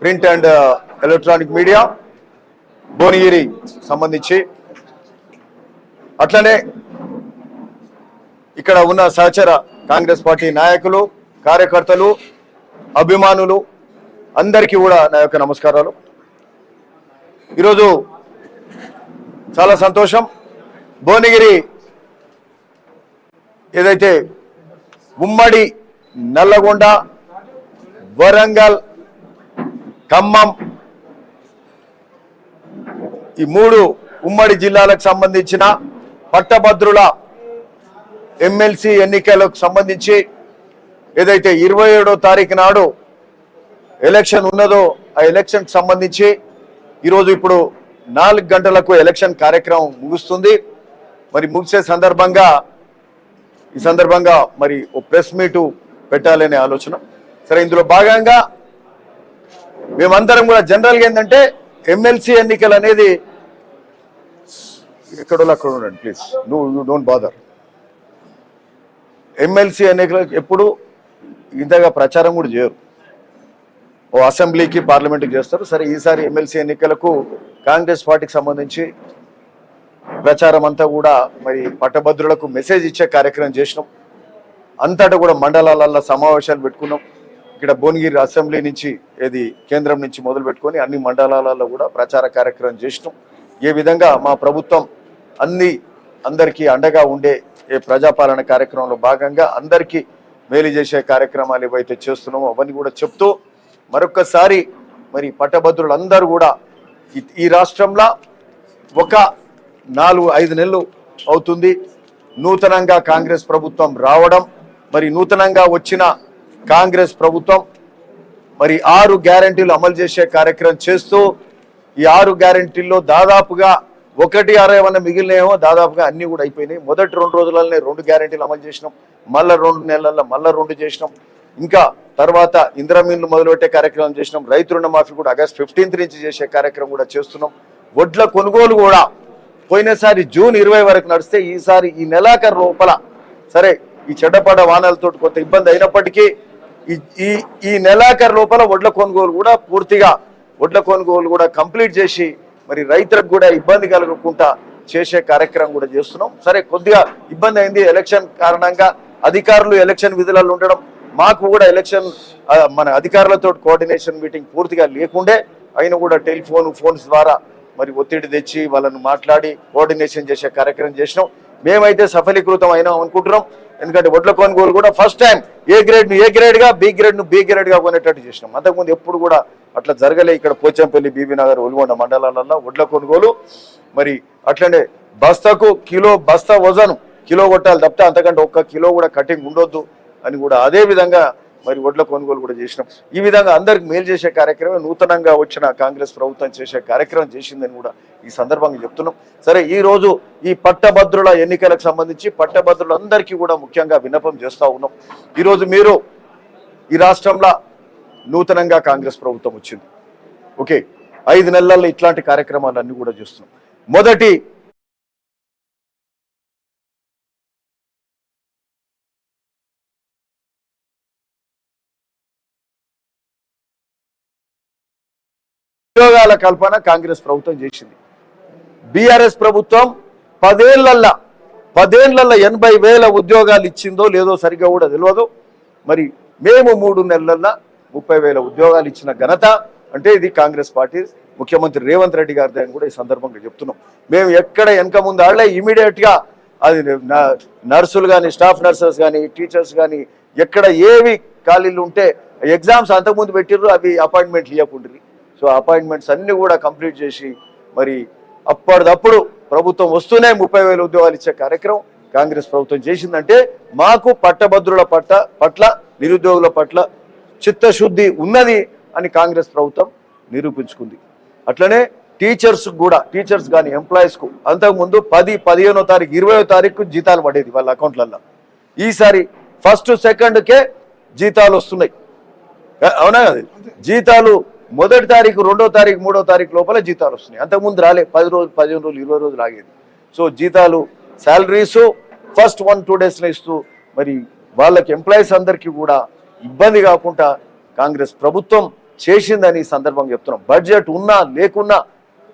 Print and electronic media Bhuvanagiri సంబంధించి. అట్లనే ఇక్కడ ఉన్న సహచర కాంగ్రెస్ పార్టీ నాయకులు కార్యకర్తలు అభిమానులు అందరికీ కూడా నా యొక్క నమస్కారాలు. ఈరోజు చాలా సంతోషం. భువనగిరి ఏదైతే ఉమ్మడి నల్లగొండ వరంగల్ ఖమ్మం. ఈ మూడు ఉమ్మడి జిల్లాలకు సంబంధించిన పట్టభద్రుల ఎమ్మెల్సీ ఎన్నికలకు సంబంధించి ఏదైతే ఇరవై ఏడో తారీఖు నాడు ఎలక్షన్ ఉన్నదో ఆ ఎలక్షన్కి సంబంధించి ఈరోజు ఇప్పుడు నాలుగు గంటలకు ఎలక్షన్ కార్యక్రమం ముగుస్తుంది. మరి ముగిసే సందర్భంగా ఈ సందర్భంగా మరి ఓ ప్రెస్ మీటు పెట్టాలనే ఆలోచన. సరే ఇందులో భాగంగా మేమందరం కూడా జనరల్గా ఏంటంటే ఎమ్మెల్సీ ఎన్నికలు అనేది ఎక్కడో అక్కడ ఉండండి ప్లీజ్ నువ్వు యూ డోంట్ బాదర్ ఎమ్మెల్సీ ఎన్నికలకు ఎప్పుడు ఇంతగా ప్రచారం కూడా చేయరు. ఓ అసెంబ్లీకి పార్లమెంట్కి చేస్తారు. సరే ఈసారి ఎమ్మెల్సీ ఎన్నికలకు కాంగ్రెస్ పార్టీకి సంబంధించి ప్రచారం అంతా కూడా మరి పట్టభద్రులకు మెసేజ్ ఇచ్చే కార్యక్రమం చేసినాం. అంతటా కూడా మండలాలలో సమావేశాలు పెట్టుకున్నాం. ఇక్కడ భువనగిరి అసెంబ్లీ నుంచి ఏది కేంద్రం నుంచి మొదలు పెట్టుకొని అన్ని మండలాలలో కూడా ప్రచార కార్యక్రమం చేసినాం. ఏ విధంగా మా ప్రభుత్వం అన్ని అందరికీ అండగా ఉండే ఏ ప్రజాపాలన కార్యక్రమంలో భాగంగా అందరికీ మేలు చేసే కార్యక్రమాలు ఏవైతే చేస్తున్నామో అవన్నీ కూడా చెప్తూ మరొక్కసారి మరి పట్టభద్రులందరూ కూడా ఈ రాష్ట్రంలో ఒక నాలుగు ఐదు నెలలు అవుతుంది. నూతనంగా కాంగ్రెస్ ప్రభుత్వం రావడం మరి నూతనంగా వచ్చిన కాంగ్రెస్ ప్రభుత్వం మరి ఆరు గ్యారంటీలు అమలు చేసే కార్యక్రమం చేస్తూ ఈ ఆరు గ్యారంటీల్లో దాదాపుగా ఒకటి అరవై ఏమన్నా మిగిలినాయేమో దాదాపుగా అన్ని కూడా అయిపోయినాయి. మొదటి రెండు రోజులలోనే రెండు గ్యారంటీలు అమలు చేసినాం. మళ్ళీ రెండు నెలల్లో మళ్ళీ రెండు చేసినాం. ఇంకా తర్వాత ఇంద్రమీన్లు మొదలుపెట్టే కార్యక్రమం చేసినాం. రైతు రుణమాఫీ కూడా ఆగస్ట్ ఫిఫ్టీన్త్ నుంచి చేసే కార్యక్రమం కూడా చేస్తున్నాం. వడ్ల కొనుగోలు కూడా పోయినసారి జూన్ ఇరవై వరకు నడిస్తే ఈసారి ఈ నెలాఖరు లోపల సరే ఈ చెడ్డపడ వాహనాలతో కొంత ఇబ్బంది అయినప్పటికీ ఈ ఈ ఈ నెలాఖరు లోపల వడ్ల కొనుగోలు కూడా పూర్తిగా వడ్ల కొనుగోలు కూడా కంప్లీట్ చేసి మరి రైతులకు కూడా ఇబ్బంది కలగకుండా చేసే కార్యక్రమం కూడా చేస్తున్నాం. సరే కొద్దిగా ఇబ్బంది అయింది ఎలక్షన్ కారణంగా. అధికారులు ఎలక్షన్ విధులలో ఉండడం మాకు కూడా ఎలక్షన్ మన అధికారులతో కోఆర్డినేషన్ మీటింగ్ పూర్తిగా లేకుండే అయినా కూడా టెలిఫోన్ ఫోన్స్ ద్వారా మరి ఒత్తిడి తెచ్చి వాళ్ళను మాట్లాడి కోఆర్డినేషన్ చేసే కార్యక్రమం చేసినాం. మేమైతే సఫలీకృతం అయినాం అనుకుంటున్నాం. ఎందుకంటే వడ్ల కొనుగోలు కూడా ఫస్ట్ టైం ఏ గ్రేడ్ను ఏ గ్రేడ్గా బి గ్రేడ్ను బి గ్రేడ్గా కొనేటట్టు చేసినాం. అంతకుముందు ఎప్పుడు కూడా అట్లా జరగలే. ఇక్కడ పోచంపల్లి బీబీ నగర్ ఒల్గొండ మండలాలలో వడ్ల కొనుగోలు. మరి అట్లనే బస్తాకు కిలో బస్తా వజను కిలో కొట్టాలి తప్పితే అంతకంటే ఒక్క కిలో కూడా కటింగ్ ఉండొద్దు అని కూడా అదే విధంగా మరి వడ్ల కొనుగోలు కూడా చేసినాం. ఈ విధంగా అందరికి మేలు చేసే కార్యక్రమం నూతనంగా వచ్చిన కాంగ్రెస్ ప్రభుత్వం చేసే కార్యక్రమం చేసిందని కూడా ఈ సందర్భంగా చెప్తున్నాం. సరే ఈ రోజు ఈ పట్టభద్రుల ఎన్నికలకు సంబంధించి పట్టభద్రులందరికీ కూడా ముఖ్యంగా విన్నపం చేస్తూ ఉన్నాం. ఈరోజు మీరు ఈ రాష్ట్రంలో నూతనంగా కాంగ్రెస్ ప్రభుత్వం వచ్చింది. ఓకే ఐదు నెలల్లో ఇట్లాంటి కార్యక్రమాలన్నీ కూడా చేస్తున్నాం. మొదటి ఉద్యోగాల కల్పన కాంగ్రెస్ ప్రభుత్వం చేసింది. బీఆర్ఎస్ ప్రభుత్వం పదేళ్ళల్లా పదేళ్ళల్లో ఎనభై వేల ఉద్యోగాలు ఇచ్చిందో లేదో సరిగ్గా కూడా తెలియదు మరి మేము మూడు నెలల్లో ముప్పై వేల ఉద్యోగాలు ఇచ్చిన ఘనత అంటే ఇది కాంగ్రెస్ పార్టీ ముఖ్యమంత్రి రేవంత్ రెడ్డి గారిది అని కూడా ఈ సందర్భంగా చెప్తున్నాం. మేము ఎక్కడ వెనక ముందు ఆడలే ఇమీడియట్గా అది నర్సులు కానీ స్టాఫ్ నర్సెస్ కానీ టీచర్స్ కానీ ఎక్కడ ఏవి ఖాళీలు ఉంటే ఎగ్జామ్స్ అంతకుముందు పెట్టిర్రు అవి అపాయింట్మెంట్లు ఇవ్వకుండ్రి సో అపాయింట్మెంట్స్ అన్ని కూడా కంప్లీట్ చేసి మరి అప్పటిదప్పుడు ప్రభుత్వం వస్తూనే ముప్పై వేల ఉద్యోగాలు ఇచ్చే కార్యక్రమం కాంగ్రెస్ ప్రభుత్వం చేసిందంటే మాకు పట్టభద్రుల పట్ల పట్ల నిరుద్యోగుల పట్ల చిత్తశుద్ధి ఉన్నది అని కాంగ్రెస్ ప్రభుత్వం నిరూపించుకుంది. అట్లనే టీచర్స్ కూడా టీచర్స్ కానీ ఎంప్లాయీస్కు అంతకుముందు పది పదిహేనో తారీఖు ఇరవయో తారీఖు జీతాలు పడేది వాళ్ళ అకౌంట్లలో ఈసారి ఫస్ట్ సెకండ్కే జీతాలు వస్తున్నాయి. అవునా కదా? జీతాలు మొదటి తారీఖు రెండో తారీఖు మూడో తారీఖు లోపల జీతాలు వస్తున్నాయి. అంతకుముందు రాలే పది రోజులు పదిహేను రోజులు ఇరవై రోజులు ఆగేది. సో జీతాలు శాలరీస్ ఫస్ట్ వన్ టూ డేస్లో ఇస్తూ మరి వాళ్ళకి ఎంప్లాయీస్ అందరికీ కూడా ఇబ్బంది కాకుండా కాంగ్రెస్ ప్రభుత్వం చేసిందని సందర్భంగా చెప్తున్నాం. బడ్జెట్ ఉన్నా లేకున్నా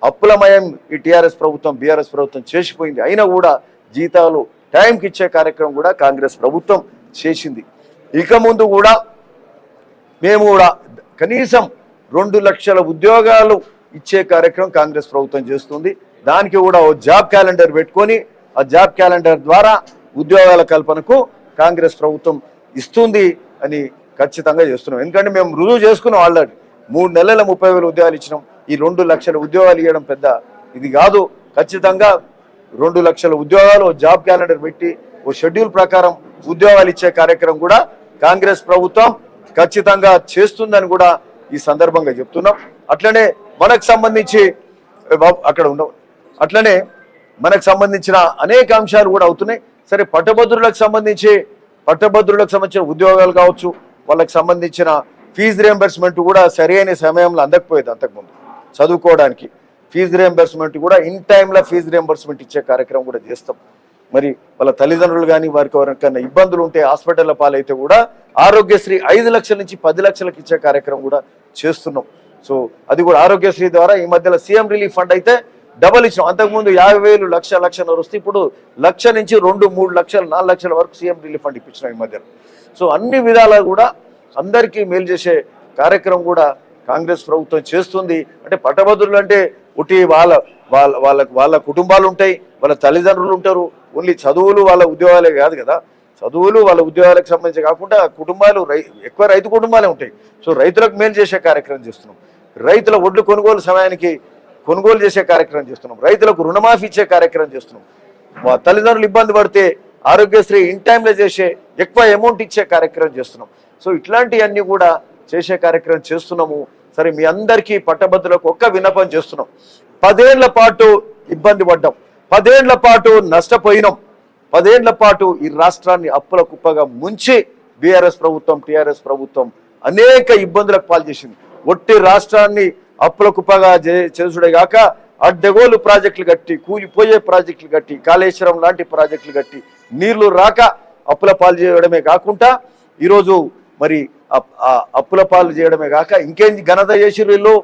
అప్పులమయం ఈ టీఆర్ఎస్ ప్రభుత్వం బీఆర్ఎస్ ప్రభుత్వం చేసిపోయింది. అయినా కూడా జీతాలు టైంకి ఇచ్చే కార్యక్రమం కూడా కాంగ్రెస్ ప్రభుత్వం చేసింది. ఇక ముందు కూడా మేము కూడా కనీసం రెండు లక్షల ఉద్యోగాలు ఇచ్చే కార్యక్రమం కాంగ్రెస్ ప్రభుత్వం చేస్తుంది. దానికి కూడా ఓ జాబ్ క్యాలెండర్ పెట్టుకొని ఆ జాబ్ క్యాలెండర్ ద్వారా ఉద్యోగాల కల్పనకు కాంగ్రెస్ ప్రభుత్వం ఇస్తుంది అని ఖచ్చితంగా చేస్తున్నాం. ఎందుకంటే మేము రుజువు చేసుకున్నాం ఆల్రెడీ. మూడు నెలల ముప్పై వేల ఉద్యోగాలు ఇచ్చినాం. ఈ రెండు లక్షల ఉద్యోగాలు ఇవ్వడం పెద్ద ఇది కాదు. ఖచ్చితంగా రెండు లక్షల ఉద్యోగాలు ఓ జాబ్ క్యాలెండర్ పెట్టి ఓ షెడ్యూల్ ప్రకారం ఉద్యోగాలు ఇచ్చే కార్యక్రమం కూడా కాంగ్రెస్ ప్రభుత్వం ఖచ్చితంగా చేస్తుందని కూడా ఈ సందర్భంగా చెప్తున్నాం. అట్లనే మనకు సంబంధించి అక్కడ ఉండవు అట్లనే మనకు సంబంధించిన అనేక అంశాలు కూడా అవుతున్నాయి. సరే పట్టభద్రులకు సంబంధించి పట్టభద్రులకు సంబంధించిన ఉద్యోగాలు కావచ్చు వాళ్ళకి సంబంధించిన ఫీజు రియంబర్స్మెంట్ కూడా సరైన సమయంలో అందకపోయేది అంతకుముందు. చదువుకోవడానికి ఫీజు రియంబర్స్మెంట్ కూడా ఇన్ టైంలో ఫీజు రియంబర్స్మెంట్ ఇచ్చే కార్యక్రమం కూడా చేస్తాం. మరి వాళ్ళ తల్లిదండ్రులు కానీ వారికి ఎవరికైనా ఇబ్బందులు ఉంటే హాస్పిటల్ల పాలైతే కూడా ఆరోగ్యశ్రీ ఐదు లక్షల నుంచి పది లక్షలకు ఇచ్చే కార్యక్రమం కూడా చేస్తున్నాం. సో అది కూడా ఆరోగ్యశ్రీ ద్వారా ఈ మధ్యలో సీఎం రిలీఫ్ ఫండ్ అయితే డబల్ ఇచ్చాం అంతకుముందు యాభై వేలు లక్ష లక్షన్నర వస్తే ఇప్పుడు లక్ష నుంచి రెండు మూడు లక్షలు నాలుగు లక్షల వరకు సీఎం రిలీఫ్ ఫండ్ ఇప్పించినాం ఈ మధ్యలో. సో అన్ని విధాలా కూడా అందరికీ మేలు చేసే కార్యక్రమం కూడా కాంగ్రెస్ ప్రభుత్వం చేస్తుంది. అంటే పట్టభద్రులు అంటే ఉటి వాళ్ళ వాళ్ళ వాళ్ళ వాళ్ళ కుటుంబాలు ఉంటాయి వాళ్ళ తల్లిదండ్రులు ఉంటారు. ఓన్లీ చదువులు వాళ్ళ ఉద్యోగాలే కాదు కదా. చదువులు వాళ్ళ ఉద్యోగాలకు సంబంధించి కాకుండా కుటుంబాలు రై ఎక్కువ రైతు కుటుంబాలే ఉంటాయి. సో రైతులకు మేలు చేసే కార్యక్రమం చేస్తున్నాం. రైతుల ఒడ్లు కొనుగోలు సమయానికి కొనుగోలు చేసే కార్యక్రమం చేస్తున్నాం. రైతులకు రుణమాఫీ ఇచ్చే కార్యక్రమం చేస్తున్నాం. మా తల్లిదండ్రులు ఇబ్బంది పడితే ఆరోగ్యశ్రీ ఇన్ టైంలో చేసే ఎక్కువ అమౌంట్ ఇచ్చే కార్యక్రమం చేస్తున్నాం. సో ఇట్లాంటివన్నీ కూడా చేసే కార్యక్రమం చేస్తున్నాము. సరే మీ అందరికీ పట్టభద్రులకు ఒక్క విన్నపం చేస్తున్నాం. పదేళ్ళ పాటు ఇబ్బంది పడ్డాం. పదేళ్ళ పాటు నష్టపోయినాం. పదేళ్ళ పాటు ఈ రాష్ట్రాన్ని అప్పుల కుప్పగా ముంచి బీఆర్ఎస్ ప్రభుత్వం టీఆర్ఎస్ ప్రభుత్వం అనేక ఇబ్బందులకు పాల్చేసింది ఒట్టి రాష్ట్రాన్ని అప్పుల కుప్పగా చే- చేసుడే కాక అడ్డగోలు ప్రాజెక్టులు కట్టి కూలిపోయే ప్రాజెక్టులు కట్టి కాళేశ్వరం లాంటి ప్రాజెక్టులు కట్టి నీళ్ళు రాక అప్పుల పాలు చేయడమే కాకుండా ఈరోజు మరి అప్- ఆ అప్పుల పాలు చేయడమే కాక ఇంకేం ఘనత చేసి వీళ్ళు?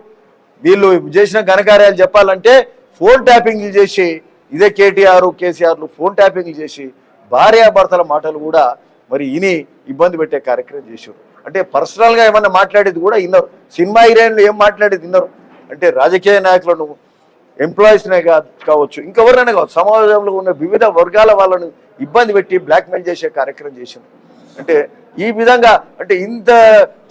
వీళ్ళు చేసిన ఘనకార్యాలు చెప్పాలంటే ఫోన్ ట్యాపింగ్లు చేసి ఇదే కేటీఆర్ కేసీఆర్లు ఫోన్ ట్యాపింగ్లు చేసి భార్యాభర్తల మాటలు కూడా మరి ఇని ఇబ్బంది పెట్టే కార్యక్రమం చేశారు. అంటే పర్సనల్గా ఏమన్నా మాట్లాడేది కూడా విన్నారు. సినిమా హీరోయిన్లు ఏం మాట్లాడేది విన్నారు. అంటే రాజకీయ నాయకులను ఎంప్లాయీస్నే కావచ్చు ఇంకెవరైనా కావచ్చు సమాజంలో ఉన్న వివిధ వర్గాల వాళ్ళను ఇబ్బంది పెట్టి బ్లాక్మెయిల్ చేసే కార్యక్రమం చేసింది అంటే ఈ విధంగా అంటే ఇంత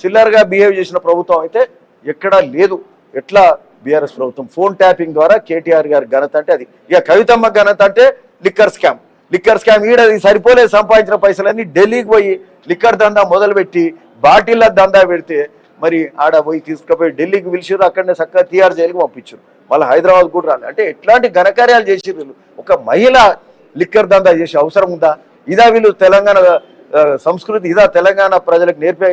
చిల్లరగా బిహేవ్ చేసిన ప్రభుత్వం అయితే ఎక్కడా లేదు. ఎట్లా బీఆర్ఎస్ ప్రభుత్వం ఫోన్ ట్యాపింగ్ ద్వారా కేటీఆర్ గారి ఘనత అంటే అది. ఇక కవితమ్మ ఘనత అంటే లిక్కర్ స్కామ్. లిక్కర్ స్కామ్ ఈడ సరిపోలేదు సంపాదించిన పైసలన్నీ ఢిల్లీకి పోయి లిక్కర్ దందా మొదలుపెట్టి బాటిల్ల దందా పెడితే మరి ఆడ పోయి తీసుకుపోయి ఢిల్లీకి పిలిచిర్రు అక్కడనే చక్కగా టీఆర్ జైలుకి పంపించారు మళ్ళీ హైదరాబాద్ కూడా రాలి. అంటే ఎట్లాంటి ఘనకార్యాలు చేసిర్రు ఒక మహిళ లిక్కర్ దందా చేసే అవసరం ఉందా? ఇదా వీళ్ళు తెలంగాణ సంస్కృతి ఇదా తెలంగాణ ప్రజలకు నేర్పే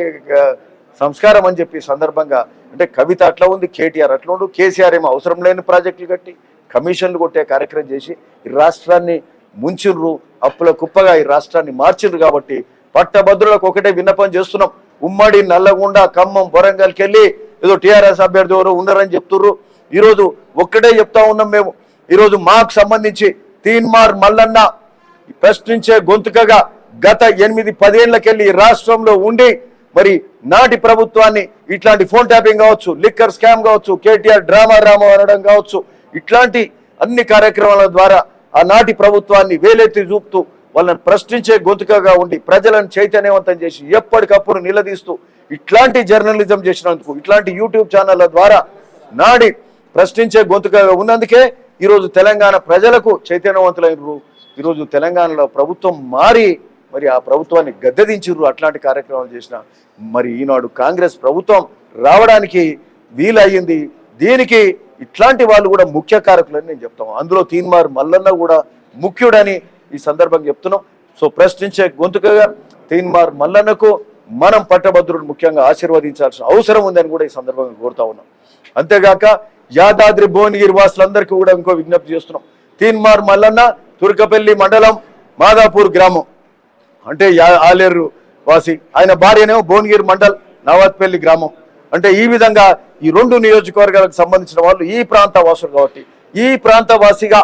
సంస్కారం అని చెప్పి సందర్భంగా అంటే కవిత అట్లా ఉంది కేటీఆర్ అట్లా ఉండు కేసీఆర్ ఏమో అవసరం లేని ప్రాజెక్టులు కట్టి కమిషన్లు కొట్టే కార్యక్రమం చేసి ఈ రాష్ట్రాన్ని ముంచిర్రు అప్పుల కుప్పగా ఈ రాష్ట్రాన్ని మార్చిండ్రు కాబట్టి పట్టభద్రులకు ఒకటే విన్నపం చేస్తున్నాం. ఉమ్మడి నల్లగొండ ఖమ్మం వరంగల్కి వెళ్ళి ఏదో టీఆర్ఎస్ అభ్యర్థి ఎవరు ఉన్నారని చెప్తుర్రు. ఈరోజు ఒక్కటే చెప్తా ఉన్నాం మేము. ఈరోజు మాకు సంబంధించి తీన్మార్ మల్లన్న ప్రశ్నించే గొంతుకగా గత ఎనిమిది పదేళ్ళకెళ్ళి ఈ రాష్ట్రంలో ఉండి మరి నాటి ప్రభుత్వాన్ని ఇట్లాంటి ఫోన్ ట్యాపింగ్ కావచ్చు లిక్కర్ స్కామ్ కావచ్చు కేటీఆర్ డ్రామా రామ అనడం కావచ్చు ఇట్లాంటి అన్ని కార్యక్రమాల ద్వారా ఆ నాటి ప్రభుత్వాన్ని వేలెత్తి చూపుతూ వాళ్ళని ప్రశ్నించే గొంతుకగా ఉండి ప్రజలను చైతన్యవంతం చేసి ఎప్పటికప్పుడు నిలదీస్తూ ఇట్లాంటి జర్నలిజం చేసినందుకు ఇట్లాంటి యూట్యూబ్ ఛానళ్ళ ద్వారా నాడి ప్రశ్నించే గొంతుకగా ఉన్నందుకే ఈరోజు తెలంగాణ ప్రజలకు చైతన్యవంతులైన ఈరోజు తెలంగాణలో ప్రభుత్వం మారి మరి ఆ ప్రభుత్వాన్ని గద్దెదించిర్రు అట్లాంటి కార్యక్రమాలు చేసిన. మరి ఈనాడు కాంగ్రెస్ ప్రభుత్వం రావడానికి వీలయ్యింది. దీనికి ఇట్లాంటి వాళ్ళు కూడా ముఖ్య కారకులని నేను చెప్తాం. అందులో తీన్మార్ మల్లన్న కూడా ముఖ్యుడని ఈ సందర్భంగా చెప్తున్నాం. సో ప్రశ్నించే గొంతుకగా తీన్మార్ మల్లన్నకు మనం పట్టభద్రుడు ముఖ్యంగా ఆశీర్వదించాల్సిన అవసరం ఉందని కూడా ఈ సందర్భంగా కోరుతా ఉన్నాం. అంతేగాక యాదాద్రి భువనగిరి వాసులందరికీ కూడా ఇంకో విజ్ఞప్తి చేస్తున్నాం. తీన్మార్ మల్లన్న తుర్కపల్లి మండలం మాదాపూర్ గ్రామం. అంటే ఆలేరు వాసి. ఆయన భార్యనేమో భువనగిరి మండల్ నవాత్పల్లి గ్రామం. అంటే ఈ విధంగా ఈ రెండు నియోజకవర్గాలకు సంబంధించిన వాళ్ళు ఈ ప్రాంత వాసులు కాబట్టి ఈ ప్రాంత వాసిగా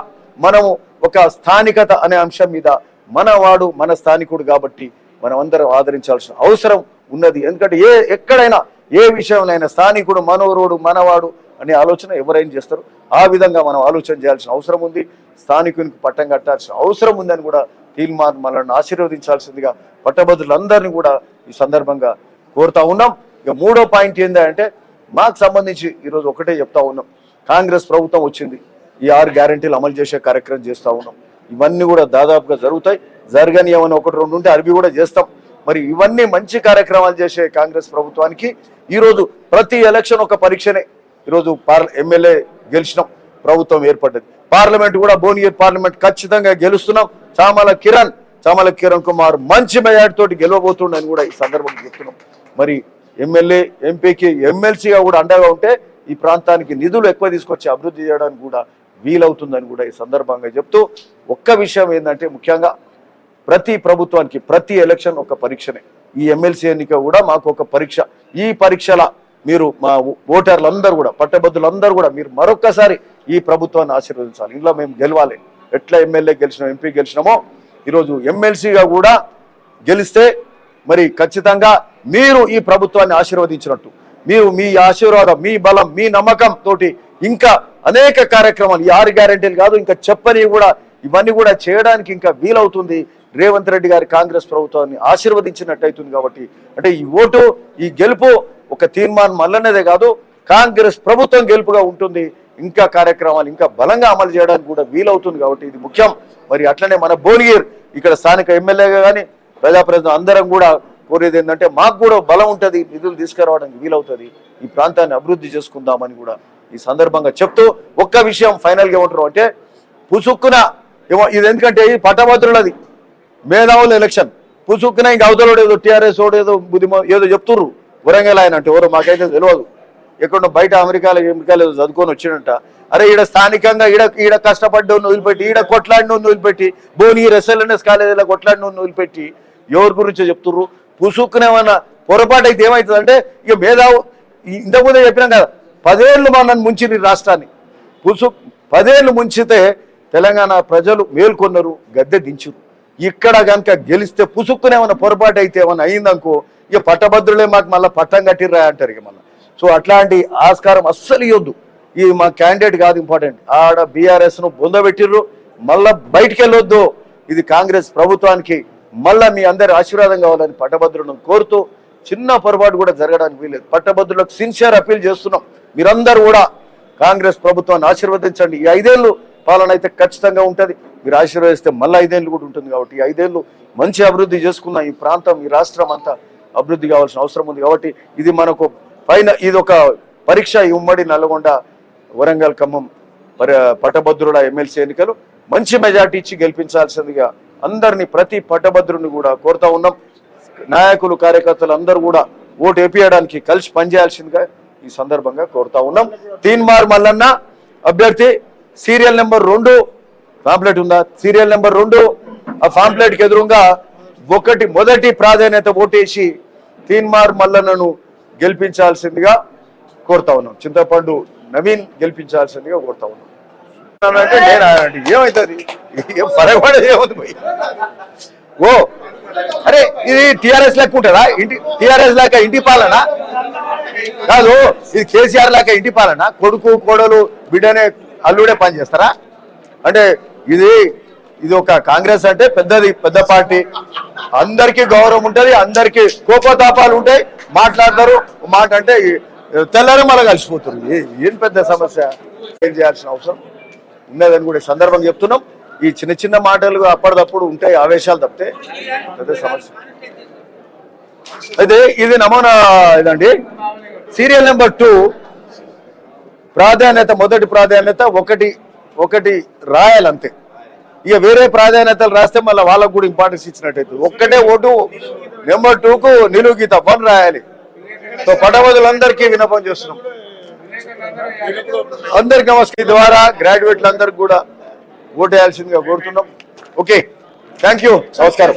మనము ఒక స్థానికత అనే అంశం మీద మనవాడు మన స్థానికుడు కాబట్టి మనం అందరం ఆదరించాల్సిన అవసరం ఉన్నది. ఎందుకంటే ఏ ఎక్కడైనా ఏ విషయంలో స్థానికుడు మనోరుడు మనవాడు అనే ఆలోచన ఎవరైనా చేస్తారు. ఆ విధంగా మనం ఆలోచన చేయాల్సిన అవసరం ఉంది. స్థానికునికి పట్టం కట్టాల్సిన అవసరం ఉందని కూడా తీర్మాన్ మనల్ని ఆశీర్వదించాల్సిందిగా పట్టభద్రులందరినీ కూడా ఈ సందర్భంగా కోరుతా ఉన్నాం. ఇక మూడో పాయింట్ ఏంటంటే మాకు సంబంధించి ఈరోజు ఒకటే చెప్తా ఉన్నాం. కాంగ్రెస్ ప్రభుత్వం వచ్చింది. ఈ ఆరు గ్యారంటీలు అమలు చేసే కార్యక్రమం చేస్తూ ఉన్నాం. ఇవన్నీ కూడా దాదాపుగా జరుగుతాయి. జరగని ఏమైనా ఒకటి రెండు ఉంటే అవి కూడా చేస్తాం. మరి ఇవన్నీ మంచి కార్యక్రమాలు చేసే కాంగ్రెస్ ప్రభుత్వానికి ఈరోజు ప్రతి ఎలక్షన్ ఒక పరీక్షనే. ఈరోజు పార్ ఎమ్మెల్యే గెలిచినాం. ప్రభుత్వం ఏర్పడ్డది. పార్లమెంట్ కూడా భువనగిరి పార్లమెంట్ ఖచ్చితంగా గెలుస్తున్నాం. చామల కిరణ్ చామల కిరణ్ కుమార్ మంచి మెజార్టీతోటి గెలవబోతుండని కూడా ఈ సందర్భంగా చెప్తున్నాం. మరి ఎమ్మెల్యే ఎంపీకి ఎమ్మెల్సీగా కూడా అండగా ఉంటే ఈ ప్రాంతానికి నిధులు ఎక్కువ తీసుకొచ్చి అభివృద్ధి చేయడానికి కూడా వీలవుతుందని కూడా ఈ సందర్భంగా చెప్తూ ఒక్క విషయం ఏంటంటే ముఖ్యంగా ప్రతి ప్రభుత్వానికి ప్రతి ఎలక్షన్ ఒక పరీక్షనే. ఈ ఎమ్మెల్సీ ఎన్నిక కూడా మాకు ఒక పరీక్ష. ఈ పరీక్షల మీరు మా ఓటర్లందరూ కూడా పట్టభద్రులందరూ కూడా మీరు మరొక్కసారి ఈ ప్రభుత్వాన్ని ఆశీర్వదించాలి. ఇంట్లో మేము గెలవాలి. ఎట్లా ఎమ్మెల్యే గెలిచినాం ఎంపీ గెలిచినామో ఈరోజు ఎమ్మెల్సీగా కూడా గెలిస్తే మరి ఖచ్చితంగా మీరు ఈ ప్రభుత్వాన్ని ఆశీర్వదించినట్టు. మీరు మీ ఆశీర్వాదం మీ బలం మీ నమ్మకం తోటి ఇంకా అనేక కార్యక్రమాలు ఈ ఆరు గ్యారెంటీలు కాదు ఇంకా చెప్పని కూడా ఇవన్నీ కూడా చేయడానికి ఇంకా వీలవుతుంది. రేవంత్ రెడ్డి గారి కాంగ్రెస్ ప్రభుత్వాన్ని ఆశీర్వదించినట్టు అవుతుంది కాబట్టి అంటే ఈ ఓటు ఈ గెలుపు ఒక తీర్మానం మల్లనేదే కాదు కాంగ్రెస్ ప్రభుత్వం గెలుపుగా ఉంటుంది. ఇంకా కార్యక్రమాలు ఇంకా బలంగా అమలు చేయడానికి కూడా వీలవుతుంది కాబట్టి ఇది ముఖ్యం. మరి అట్లనే మన బోలిగేర్ ఇక్కడ స్థానిక ఎమ్మెల్యేగా కానీ ప్రజాప్రతినిధులు అందరం కూడా కోరేది ఏంటంటే మాకు కూడా బలం ఉంటుంది నిధులు తీసుకురావడానికి వీలవుతుంది ఈ ప్రాంతాన్ని అభివృద్ధి చేసుకుందామని కూడా ఈ సందర్భంగా చెప్తూ ఒక్క విషయం ఫైనల్గా ఏమంటారు అంటే పుసుక్కున ఏమో ఇది ఎందుకంటే ఇది పట్టభద్రులది మేధావుల ఎలక్షన్ పుసుక్కున ఇంకా అవతల ఏదో టీఆర్ఎస్ ఏదో బుద్ధిమో ఏదో చెప్తుర్రు. వరంగల్ ఆయన అంటే ఎవరో మాకైతే తెలియదు. ఎక్కడో బయట అమెరికాలో అమెరికాలో చదువుకొని వచ్చినట్ట అరే ఈడ స్థానికంగా ఈడ ఈడ కష్టపడ్డ వదిలిపెట్టి ఈడ కొట్లాడిన వదిలిపెట్టి బోని ఎస్ఎల్ఎన్ఎస్ కాలేజీలో కొట్లాడిన వదిలిపెట్టి ఎవరి గురించో చెప్తుర్రు? పుసుక్కునేమన్నా పొరపాటు అయితే ఏమవుతుందంటే ఇక మేధావు ఇంతకుముందే చెప్పినాం కదా పదేళ్ళు మనల్ని ముంచింది రాష్ట్రాన్ని. పుసు పదేళ్ళు ముంచితే తెలంగాణ ప్రజలు మేల్కొన్నారు గద్దె దించురు ఇక్కడ కనుక గెలిస్తే పుసుక్కునేమన్నా పొరపాటు అయితే ఏమైనా అయిందనుకో ఇక పట్టభద్రులే మాకు మళ్ళీ పట్టం కట్టిర్రా అంటారు ఇక మళ్ళీ. సో అట్లాంటి ఆస్కారం అస్సలు ఇవ్వద్దు ఇది మా క్యాండిడేట్ కాదు ఇంపార్టెంట్. ఆడ బీఆర్ఎస్ను బొందబెట్టిర్రు మళ్ళా బయటికి వెళ్ళొద్దు ఇది కాంగ్రెస్ ప్రభుత్వానికి మళ్ళా మీ అందరి ఆశీర్వాదం కావాలని పట్టభద్రులను కోరుతూ చిన్న పొరపాటు కూడా జరగడానికి వీలేదు పట్టభద్రులకు సిన్సియర్ అప్పీల్ చేస్తున్నాం. మీరందరూ కూడా కాంగ్రెస్ ప్రభుత్వాన్ని ఆశీర్వదించండి. ఈ ఐదేళ్ళు పాలన అయితే ఖచ్చితంగా ఉంటుంది. మీరు ఆశీర్వదిస్తే మళ్ళీ ఐదేళ్ళు కూడా ఉంటుంది కాబట్టి ఈ మంచి అభివృద్ధి చేసుకున్న ఈ ప్రాంతం ఈ రాష్ట్రం అంతా అభివృద్ధి కావాల్సిన అవసరం ఉంది కాబట్టి ఇది మనకు పైన ఇది ఒక పరీక్ష ఉమ్మడి నల్గొండ వరంగల్ ఖమ్మం పరి- పట్టభద్రుల ఎమ్మెల్సీ ఎన్నికలు మంచి మెజార్టీ ఇచ్చి గెలిపించాల్సిందిగా అందరినీ ప్రతి పట్టభద్రుని కూడా కోరుతా ఉన్నాం. నాయకులు కార్యకర్తలు అందరూ కూడా ఓటు వేపియడానికి కలిసి పనిచేయాల్సిందిగా ఈ సందర్భంగా కోరుతా ఉన్నాం. తీన్మార్ మల్లన్న అభ్యర్థి సీరియల్ నెంబర్ రెండు. పాంప్లెట్ ఉందా? సీరియల్ నెంబర్ రెండు. ఆ ఫాంప్లెట్కి ఎదురుగా ఒకటి మొదటి ప్రాధాన్యత ఓటేసి తీన్మార్ మల్లన్నను గెలిపించాల్సిందిగా కోరుతా ఉన్నాం. చింతపండు నవీన్ గెలిపించాల్సిందిగా కోరుతా ఉన్నాం. అంటే నేను అంటే ఏమవుతుంది ఏం పరగబడేది ఏముంది ఓ అరే ఇది టిఆర్ఎస్ లెక్క ఉంటుందా? ఇంటి టిఆర్ఎస్ లెక్క ఇంటి పాలన? కాదు ఇది కేసీఆర్ లాగా ఇంటి పాలన? కొడుకు కోడలు బిడ్డనే అల్లుడే పనిచేస్తారా అంటే ఇది ఇది ఒక కాంగ్రెస్ అంటే పెద్దది పెద్ద పార్టీ. అందరికీ గౌరవం ఉంటది అందరికీ కోపతాపాలు ఉంటాయి. మాట్లాడతారు మాట అంటే తెల్లారి మన కలిసిపోతుంది. ఏం పెద్ద సమస్య? ఏం చేయాల్సిన అవసరం? ఉన్నదని కూడా ఈ చెప్తున్నాం. ఈ చిన్న చిన్న మాటలు అప్పటిదప్పుడు ఉంటాయి ఆవేశాలు తప్పితే పెద్ద సమస్య. అయితే ఇది నమూనా ఇదండి. Serial number two. ప్రాధాన్యత మొదటి ప్రాధాన్యత ఒకటి ఒకటి రాయాలి అంతే ఇక వేరే ప్రాధాన్యతలు రాస్తే మళ్ళీ వాళ్ళకు కూడా ఇంపార్టెన్స్ ఇచ్చినట్టయితే. ఒక్కటే ఓటు నెంబర్ టూకు నిలువు గీత పని రాయాలి. సో పటవదులందరికీ వినపం చేస్తున్నాం. అందరికి నమస్కారం. ద్వారా గ్రాడ్యుయేట్లందరికీ కూడా ఓటు వేయాల్సిందిగా కోరుతున్నాం. ఓకే. Thank you. నమస్కారం.